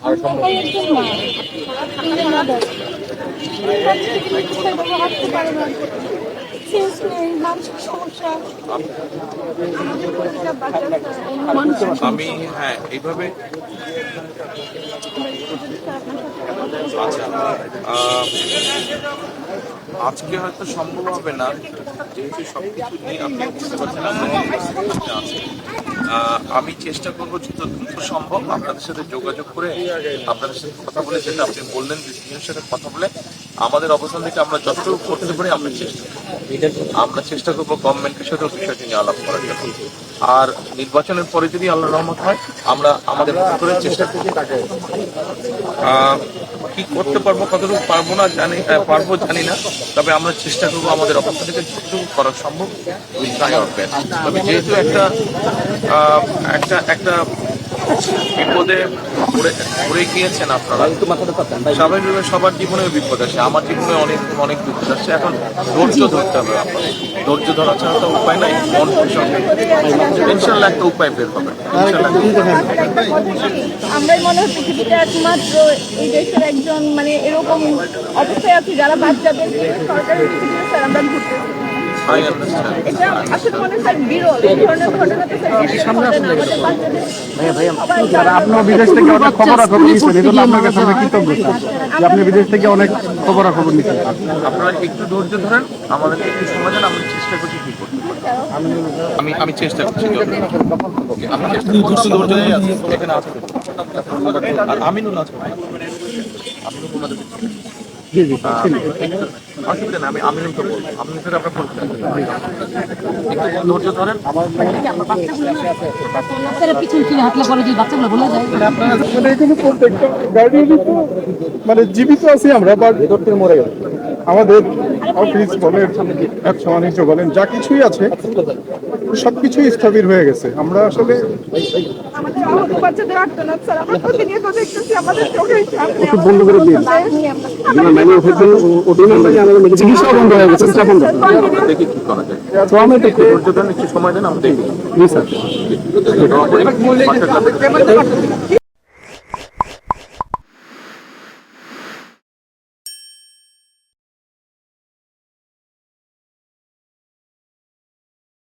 আর আমি হ্যাঁ এইভাবে। আচ্ছা আজকে হয়তো সম্ভব হবে না, যেহেতু সবকিছু নিয়ে আপনি বুঝতে পারছেন আমি চেষ্টা করব যত দ্রুত সম্ভব আপনাদের সাথে যোগাযোগ করে আপনাদের সাথে কথা বলে, যেটা আপনি বললেন সাথে কথা বলে আমাদের অবস্থান থেকে আমরা যতটুকু করতে পারি আমরা চেষ্টা আমরা চেষ্টা করব গভর্নমেন্টের সাথেও বিষয়টি নিয়ে আলাপ করার জন্য। আর নির্বাচনের পরে যদি আল্লাহ রহমত হয়, আমরা আমাদের করে চেষ্টা করব। কি করতে পারব, কতটুকু পারব না জানি পারব জানি না। তবে আমরা চেষ্টা করব আমাদের অবস্থা থেকে যতটুকু করা সম্ভব তবে যেহেতু একটা একটা একটা বিপদে পড়ে পড়ে গিয়েছেন আপনারা। স্বাভাবিকভাবে সবার জীবনে বিপদ আসে আমার জীবনে অনেক অনেক বিপদ আসছে এখন ধৈর্য ধরতে হবে আপনাদের। ধৈর্য ধরা ছাড়া তো উপায় নাই মন সঙ্গে ইনশাল্লাহ একটা উপায় বের হবে আমরাই মনে হয় পৃথিবীতে একমাত্র এই দেশের একজন মানে এরকম অবস্থায় আছি যারা বাচ্চাদেরকে সরকারের আমরা এটা আসলে মনে হয় বিরল। এই ধরনের ঘটনা তো স্যার দেশে ঘটে না আমাদের বাচ্চাদের সবাই আর আপনিও বিদেশ থেকে অনেক খবরাখবর নিচ্ছেন এই জন্য আপনার কাছে আমরা কৃতজ্ঞ যে আপনি বিদেশ থেকে অনেক খবরাখবর নিচ্ছেন আপনারা একটু ধৈর্য ধরেন আমাদের একটু সময় দেন আমরা চেষ্টা করছি কি করতে আমি আমি চেষ্টা করছি আমি চেষ্টা করছি। ধৈর্য ধরে এখানে আছে। আর আমিনুল আছে আমিনুল একটু- অসুবিধা নেই আমি তো বলব। আপনার ধৈর্য ধরেন। মানে মানে জীবিত আছি আমরা বাট মরে গেল। আমাদের অফিস বলেন ব্যবসা বাণিজ্য বলেন যা কিছুই আছে সবকিছুই স্থবির হয়ে গেছে। আমরা আসলে আহত বাচ্চাদের আর্তনাদ স্যার আমরা প্রতিনিয়ত দেখতেছি আমাদের চোখের সামনে ওষুধ বন্ধ করে দিন। চিকিৎসা বন্ধ হয়ে গেছে সেটা বন্ধ। দেখি কি করা যায়। সময় দেন আমরা দেখি। স্যার।